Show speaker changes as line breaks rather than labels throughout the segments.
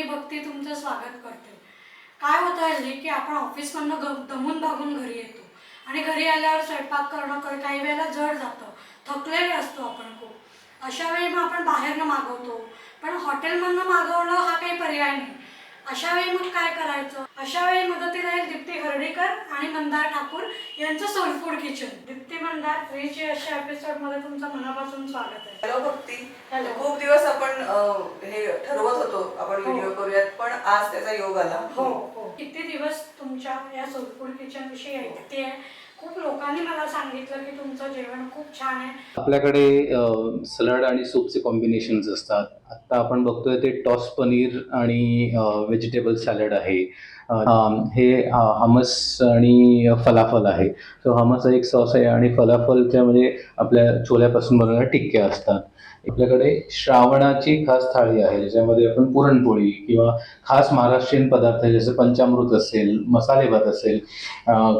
मी भक्ती तुमचं स्वागत करते. काय होतं हल्ली की आपण ऑफिसमधनं ग दमून भागून घरी येतो. आणि घरी आल्यावर स्वयंपाक करणं क- काही वेळेला जड जातं. थकलेले असतो आपण खूप. अशा वेळी मग आपण बाहेरनं मागवतो. पण हॉटेलमधनं मागवणं हा काही पर्याय नाही. अशा वेळी मग काय करायचं? अशा वेळी मदतीला येईल दीप्ती हर्डीकर आणि मंदार ठाकूर यांचं soul food kitchen Dipti Mandar फ्रीची अशा एपिसोडमध्ये तुमचं मनापासून स्वागत आहे.
हॅलो भक्ती.
Hello.
खूप दिवस आपण अं, हे ठरवत होतो आपण
हो.
व्हिडिओ करूयात पण आज त्याचा योग आला.
हो हो. किती दिवस तुमच्या या सोलफूड किचन विषयी ऐकते खूप लोकांनी मला सांगितलं की तुमचं जेवण खूप छान आहे.
आपल्याकडे सलाड आणि सूपचे कॉम्बिनेशन्स असतात. आत्ता आपण बघतोय ते टॉस पनीर आणि व्हेजिटेबल सॅलड आहे. हे हमस आणि फलाफल आहे. सो हमस हा एक सॉस आहे आणि फलाफलच्या म्हणजे आपल्या छोल्यापासून बनवलेल्या टिक्क्या असतात. आपल्याकडे श्रावणाची खास थाळी आहे ज्याच्यामध्ये आपण पुरणपोळी किंवा खास महाराष्ट्रीयन पदार्थ जसं पंचामृत असेल मसाले भात असेल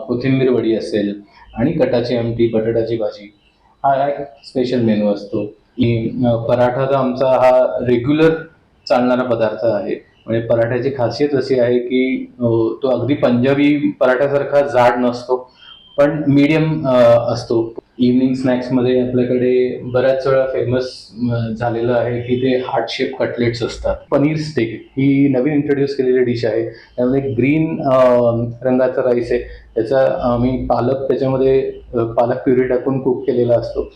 कोथिंबीर वडी असेल आणि कटाची आमटी बटाट्याची भाजी. हा एक स्पेशल मेनू असतो. की पराठा तर आमचा हा रेग्युलर चालणारा पदार्थ आहे. म्हणजे पराठ्याची खासियत अशी आहे की तो अगदी पंजाबी पराठ्यासारखा जाड नसतो पण मीडियम असतो. इव्हनिंग स्नॅक्समध्ये आपल्याकडे बऱ्याच वेळा फेमस झालेलं आहे की ते हार्ट शेप कटलेट्स असतात. पनीर स्टेक ही नवीन इंट्रोड्यूस केलेली डिश आहे. त्यामध्ये ग्रीन रंगाचा राईस आहे. त्याचा आम्ही पालक त्याच्यामध्ये पालक प्युरी टाकून कुक केलेला असतो.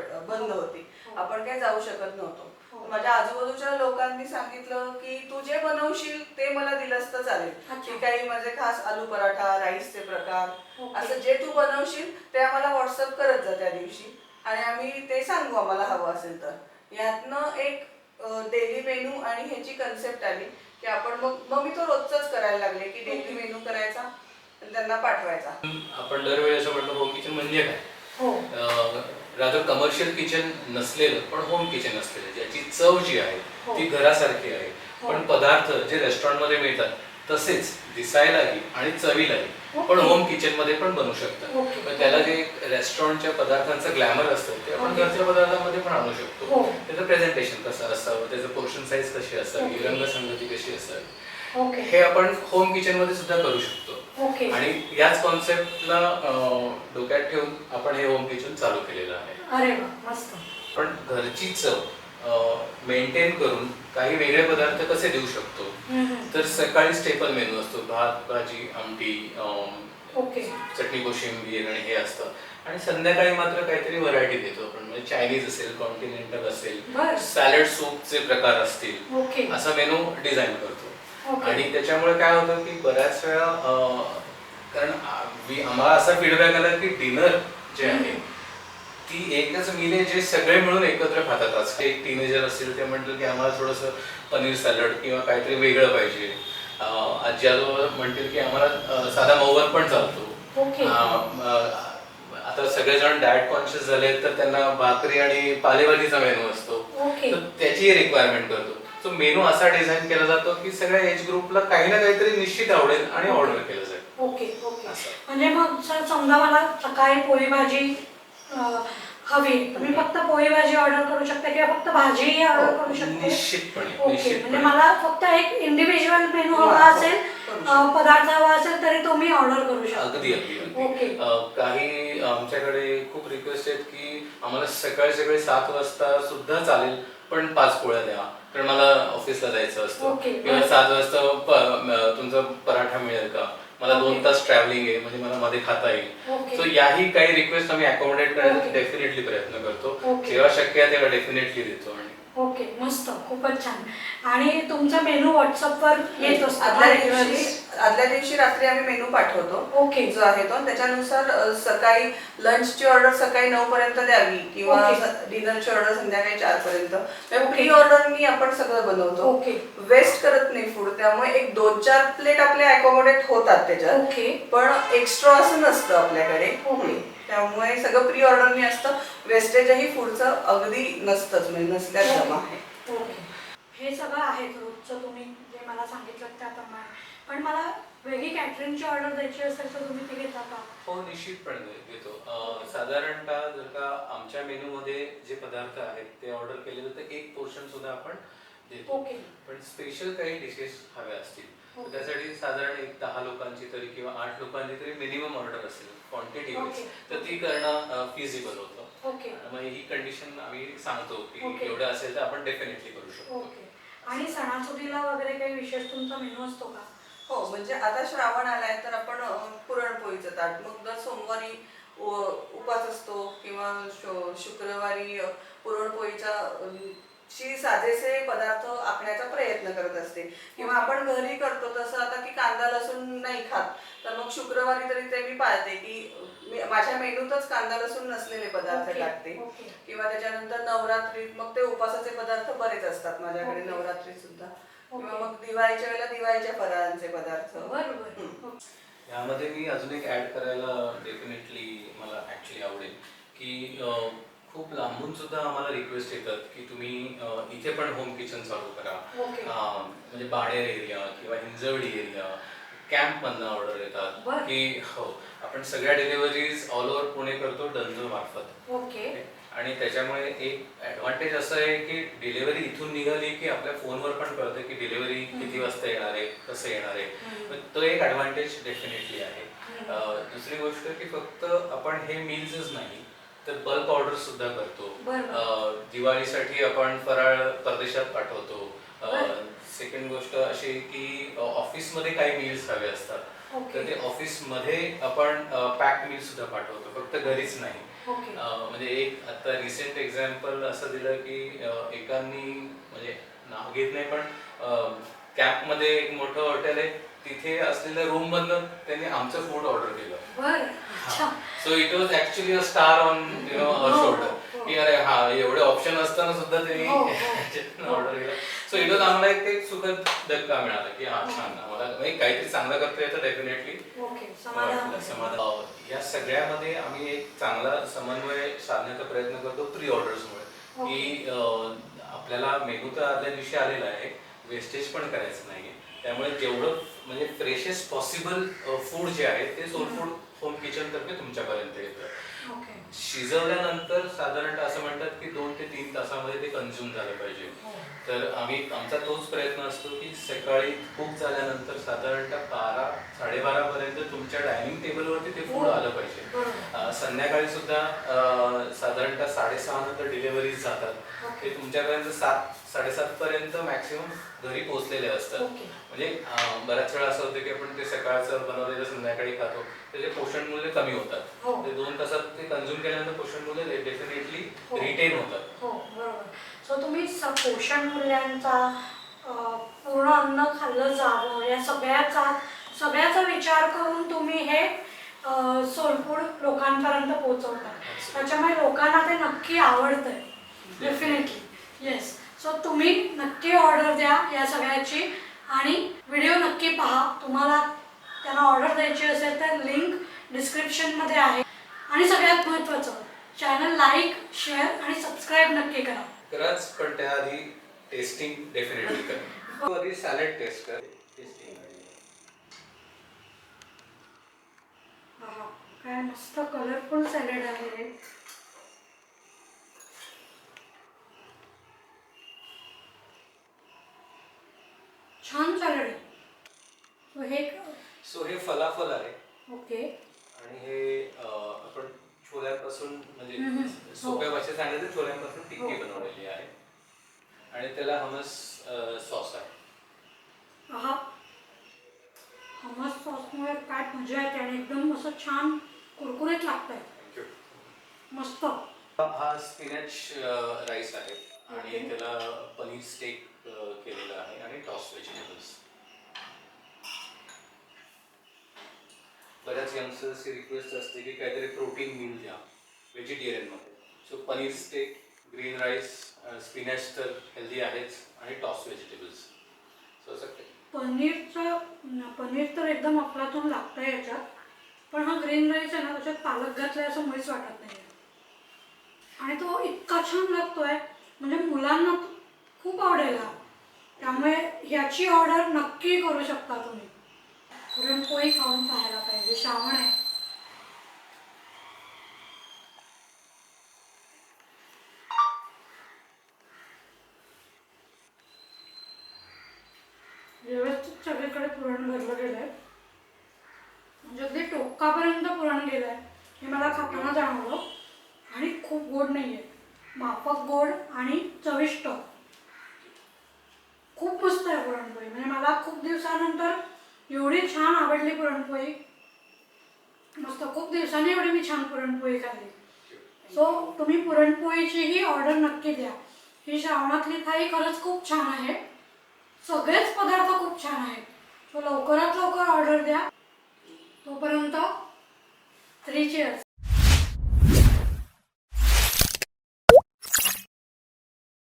बंद होती. आपण काही जाऊ शकत नव्हतो.
हो.
माझ्या आजूबाजूच्या लोकांनी सांगितलं की तू जे बनवशील ते मला दिलंस तर चालेल. की काही माझे खास आलू पराठा राईसचे प्रकार. असं जे तू बनवशील ते आम्हाला व्हॉट्सअप करत जा त्या दिवशी. आणि आम्ही ते सांगू आम्हाला हवं असेल तर. यातनं एक डेली मेनू आणि ह्याची कन्सेप्ट आली की आपण मग मग मी तो रोजच करायला लागले की डेली मेनू करायचा आणि त्यांना पाठवायचा.
आपण दरवेळी असं म्हणतो होम किचन म्हणजे काय?
हो.
रादर कमर्शियल किचन नसलेलं पण होम किचन असलेलं ज्याची चव जी
हो.
आहे ती घरासारखी आहे
हो.
पण पदार्थ जे रेस्टॉरंटमध्ये मिळतात तसेच दिसायलाही आणि चवीलाही पण. होम किचनमध्ये पण बनू शकतात त्याला जे रेस्टॉरंटच्या पदार्थांचं ग्लॅमर असतं ते आपण. घरच्या पदार्थांमध्ये पण आणू शकतो
हो.
त्याचं प्रेझेंटेशन कसं असावं त्याचं पोर्शन साईज कशी असावी. रंगसंगती कशी असावी हे आपण होम किचनमध्ये सुद्धा करू शकतो
ओके.
आणि याच कॉन्सेप्टला डोक्यात ठेवून आपण हे होम किचन चालू केलेलं आहे.
अरे वा मस्त.
पण घरची चव मेंटेन करून काही वेगळे पदार्थ कसे देऊ शकतो?
हम्म.
तर सकाळी स्टेपल मेनू असतो भात भाजी आमटी
ओके.
चटणी कोशिंबीर आणि हे असतं. आणि संध्याकाळी मात्र काहीतरी व्हरायटी देतो आपण. म्हणजे चायनीज असेल कॉन्टिनेंटल असेल
बरं.
सॅलड सूपचे प्रकार असतील.
ओके.
असा मेनू डिझाईन करतो. आणि त्याच्यामुळे काय होतं की बऱ्याच वेळा कारण आम्हाला असा फीडबॅक आला की डिनर जे आहे ती एकच मिले जे सगळे मिळून एकत्र खातात. आज एक टीनेजर असेल ते म्हणतील की आम्हाला थोडंसं पनीर सॅलड किंवा काहीतरी वेगळं पाहिजे. आजी आजोबा म्हणतील की आम्हाला साधा मोवर पण चालतो. आता सगळेजण डाएट कॉन्शियस झाले तर त्यांना भाकरी आणि पालेभाजीचा मेनू असतो. तर त्याची रिक्वायरमेंट करतो. सो मेनू असा डिझाईन केला जातो की सगळ्या एज ग्रुपला काही ना काहीतरी निश्चित आवडेल आणि ऑर्डर केलं जाईल.
Okay okay.
असं.
म्हणजे मग सर समजा मला सकाळी पोळी भाजी अं, हवी. मी फक्त पोळी भाजी ऑर्डर करू शकते किंवा फक्त भाजीही ऑर्डर करू शकते?
निश्चितपणे
ओके. म्हणजे
निश्चितपणे.
मला फक्त एक इंडिव्हिज्युअल मेनू हवा
हो,
असेल अं, पदार्थ हवा असेल तरी तो मी ऑर्डर करू शकते.
अगदी अगदी
ओके.
अगदी अं, काही आमच्याकडे खूप रिक्वेस्ट आहेत की आम्हाला सकाळी सकाळी सात वाजता सुद्धा चालेल. पण पाच पोळ्या द्या कारण मला ऑफिसला जायचं असतं. किंवा सात वाजता प- तुमचा पराठा मिळेल का मला दोन. तास ट्रॅव्हलिंग आहे म्हणजे मला मध्ये खाता येईल
ओके.
सो याही काही रिक्वेस्ट आम्ही अकोमोडेट करण्याचा
ओके.
डेफिनेटली प्रयत्न करतो. जेव्हा शक्य आहे तेव्हा डेफिनेटली देतो
ओके मस्त खूपच छान आणि तुमचा मेनू व्हॉट्सअपवर येत असतो
आदल्या दिवशी? आदल्या दिवशी रात्री आम्ही मेनू पाठवतो
ओके.
जो आहे तो त्याच्यानुसार सकाळी लंचची ऑर्डर सकाळी नऊ पर्यंत द्यावी किंवा. डिनरची ऑर्डर संध्याकाळी चार पर्यंत. प्री ऑर्डर मी आपण सगळं बनवतो
ओके.
वेस्ट करत नाही फूड त्यामुळे एक दोन चार प्लेट आपले अकोमोडेट होतात त्याच्यात
ओके
पण एक्स्ट्रा असं नसतं आपल्याकडे
ओके.
त्यामुळे सगळं प्री ऑर्डरनी असतं. वेस्टेजही फूडचं अगदी नसतंच म्हणजे नसल्यास जमा. आहे
ओके. हे सगळं आहे रोजचं तुम्ही जे मला सांगितलं त्याप्रमाणे पण मला वेगळी कॅटरिंगची ऑर्डर द्यायची असेल तर तुम्ही ती घेता का?
हो निश्चितपणे घेतो साधारणतः जर का आमच्या मेनूमध्ये जे पदार्थ आहेत ते ऑर्डर केले तर एक पोर्शन सुद्धा आपण देतो.
ओके.
पण स्पेशल काही डिशेस हव्या असतील. तर
ओके.
त्यासाठी साधारण एक दहा लोकांची तरी किंवा आठ लोकांची तरी मिनिमम ऑर्डर असेल. Quantity
okay.
तर ती करणं फिजिबल होतं.
ओके.
मग ही कंडिशन आम्ही सांगतो की
ओके.
एवढं असेल तर आपण डेफिनेटली करू शकतो.
ओके. आणि सणासुदीला वगैरे काही विशेष तुमचा मेनू असतो का?
हो म्हणजे आता श्रावण आलाय तर आपण अं, पुरणपोळीचं ताट मग दर सोमवारी उ- उपास असतो किंवा शु- शुक्रवारी अं, पुरणपोळीचा अं, शी साधेसे पदार्थ आखण्याचा प्रयत्न करत असते किंवा आपण घरी करतो तसं आता की कांदा लसूण नाही खात तर मग शुक्रवारी तरी ते मी पाळते की माझ्या मेनूतच कांदा लसूण नसलेले पदार्थ टाकते
ओके.
किंवा त्याच्यानंतर नवरात्रीत मग ते उपासाचे पदार्थ बरेच असतात माझ्याकडे. नवरात्रीत सुद्धा किंवा. मग दिवाळीच्या वेळेला दिवाळीच्या फराळांचे पदार्थ
बरोबर. ओके.
यामध्ये मी अजून एक ऍड करायला डेफिनेटली मला ऍक्च्युली आवडेल की खूप लांबून सुद्धा आम्हाला रिक्वेस्ट येतात की तुम्ही इथे पण होम किचन चालू करा. म्हणजे बाणेर एरिया किंवा हिंजवडी एरिया कॅम्प मधनं ऑर्डर येतात. की हो आपण सगळ्या डिलिव्हरीज ऑल ओव्हर पुणे करतो डंजो मार्फत.
ओके
आणि त्याच्यामुळे एक ऍडव्हान्टेज असं आहे की डिलिव्हरी इथून निघाली की आपल्या फोनवर पण कळतं की डिलिव्हरी किती वाजता येणार आहे कसं येणार आहे. तो एक ऍडव्हान्टेज डेफिनेटली आहे. दुसरी गोष्ट की फक्त आपण हे मील्सच नाही तर बल्क ऑर्डर सुद्धा करतो. अं, दिवाळीसाठी आपण फराळ परदेशात पाठवतो
बरं.
सेकंड गोष्ट अशी की ऑफिसमध्ये काही मील्स हवे असतात
ओके.
तर ते ऑफिसमध्ये आपण पॅक मील सुद्धा पाठवतो फक्त घरीच नाही
ओके
अं, म्हणजे एक आता रिसेंट एक्झाम्पल असं दिलं की अं, एकांनी म्हणजे नाव घेत नाही पण कॅम्पमध्ये एक मोठं हॉटेल आहे. तिथे असलेल्या रूम मधनं त्यांनी आमचं फूड ऑर्डर केलं. So it was actually a star on you know a
हो,
शोल्डर
हो.
की अरे हा एवढे ऑप्शन असताना सुद्धा
हो, हो.
त्यांनी ऑर्डर केलं. सो इट वॉज आम्हाला एक एक सुखद धक्का मिळाला की हा छान म्हणजे काहीतरी चांगलं करता येतं डेफिनेटली
ओके समाधान.
या सगळ्यामध्ये आम्ही एक चांगला समन्वय साधण्याचा प्रयत्न करतो प्री ऑर्डर्समुळे की आपल्याला मेनू तर आदल्या दिवशी आलेला आहे. वेस्टेज पण करायचं नाहीये. त्यामुळे जेवढं म्हणजे फ्रेशेस्ट पॉसिबल फूड जे आहे ते सोल फूड होम किचन तर्फे तुमच्यापर्यंत येतं.
ओके
शिजवल्यानंतर साधारणतः असं म्हणतात की दोन ते तीन तासामध्ये ते कन्झ्युम झालं पाहिजे.
हो.
तर आम्ही आमचा तोच प्रयत्न असतो की सकाळी कुक झाल्यानंतर साधारणतः बारा साडेबारा पर्यंत तुमच्या डायनिंग टेबलवरती ते फूड आलं पाहिजे. संध्याकाळी सुद्धा साधारणतः साडेसहा नंतर डिलिव्हरीज जातात. ते तुमच्यापर्यंत सात साडेसात पर्यंत मॅक्सिमम घरी पोहोचलेले असतात. म्हणजे बऱ्याच वेळा असं होतं की आपण ते सकाळचं बनवलेलं संध्याकाळी खातो त्याचे पोषण मूल्य कमी होतात.
हो.
ते दोन तासात ते कन्झ्युम केल्यानंतर पोषण मूल्य डेफिनेटली
हो.
रिटेन होतात.
हो बरोबर. सो तुम्ही स पोषण मूल्यांचा पूर्ण अन्न खाल्लं जावं या सगळ्याचा सगळ्याचा विचार करून तुम्ही हे सोलपूड लोकांपर्यंत पोहोचवता. त्याच्यामुळे लोकांना ते नक्की आवडतंय. डेफिनेटली येस सो तुम्ही नक्की ऑर्डर द्या या सगळ्याची. आणि व्हिडिओ नक्की पहा. तुम्हाला त्यांना ऑर्डर द्यायची असेल तर लिंक डिस्क्रिप्शनमध्ये आहे. आणि सगळ्यात महत्त्वाचं चॅनल लाईक शेअर आणि सबस्क्राईब नक्की करा.
कराच पण त्याआधी टेस्टिंग डेफिनेटली कर तू आधी सॅलड टेस्ट कर टेस्टिंग
काय मस्त कलरफुल सॅलड आहे. छान सॅलड आहे. So हे
सो हे फलाफल आहे.
ओके.
आणि हे अं, आपण छोल्यापासून म्हणजे. सोप्या
हो.
भाषेत सांगायचं छोल्यापासून टिक्की
हो.
बनवलेली आहे. आणि त्याला हमस सॉस आहे.
आहा. हमस सॉसमुळे काय मजा येते आणि एकदम असं छान कुरकुरीत लागतंय.
थँक्यू
मस्त.
हा स्पिनच राईस आहे. आणि. त्याला पनीर स्टेक केलेलं आहे आणि टॉस व्हेजिटेबल्स बऱ्याच यंगस्टर्सची रिक्वेस्ट असते की काहीतरी प्रोटीन मिळ द्या व्हेजिटेरियनमध्ये so paneer steak green rice spinach तर हेल्दी आहेच आणि टॉस व्हेजिटेबल्स सो असं
पनीरचं पनीर तर एकदम अफलातून लागतं याच्यात. पण हा ग्रीन राईस आहे ना त्याच्यात पालक घातलाय असं मुळीच वाटत नाही आणि तो इतका छान लागतोय. म्हणजे मुलांना खूप आवडेल हा. त्यामुळे ह्याची ऑर्डर नक्की करू शकता तुम्ही. पुरणपोळी खाऊन पाहायला पाहिजे श्रावण आहे. व्यवस्थित सगळीकडे पुरण भरलं गेलंय. म्हणजे अगदी टोकापर्यंत पुरण गेलंय हे मला खाताना जाणवलं. आणि खूप गोड नाही आहे माफक गोड आणि चविष्ट. मस्त आहे पुरणपोळी. म्हणजे मला खूप दिवसानंतर एवढी छान आवडली पुरणपोळी. मस्त खूप दिवसांनी एवढी मी छान पुरणपोळी खाल्ली. सो तुम्ही पुरणपोळीचीही ऑर्डर नक्की द्या. ही श्रावणातली थाळी खरंच खूप छान आहे. सगळेच पदार्थ खूप छान आहेत. सो लवकरात लवकर ऑर्डर द्या. तोपर्यंत थ्री चेअर्स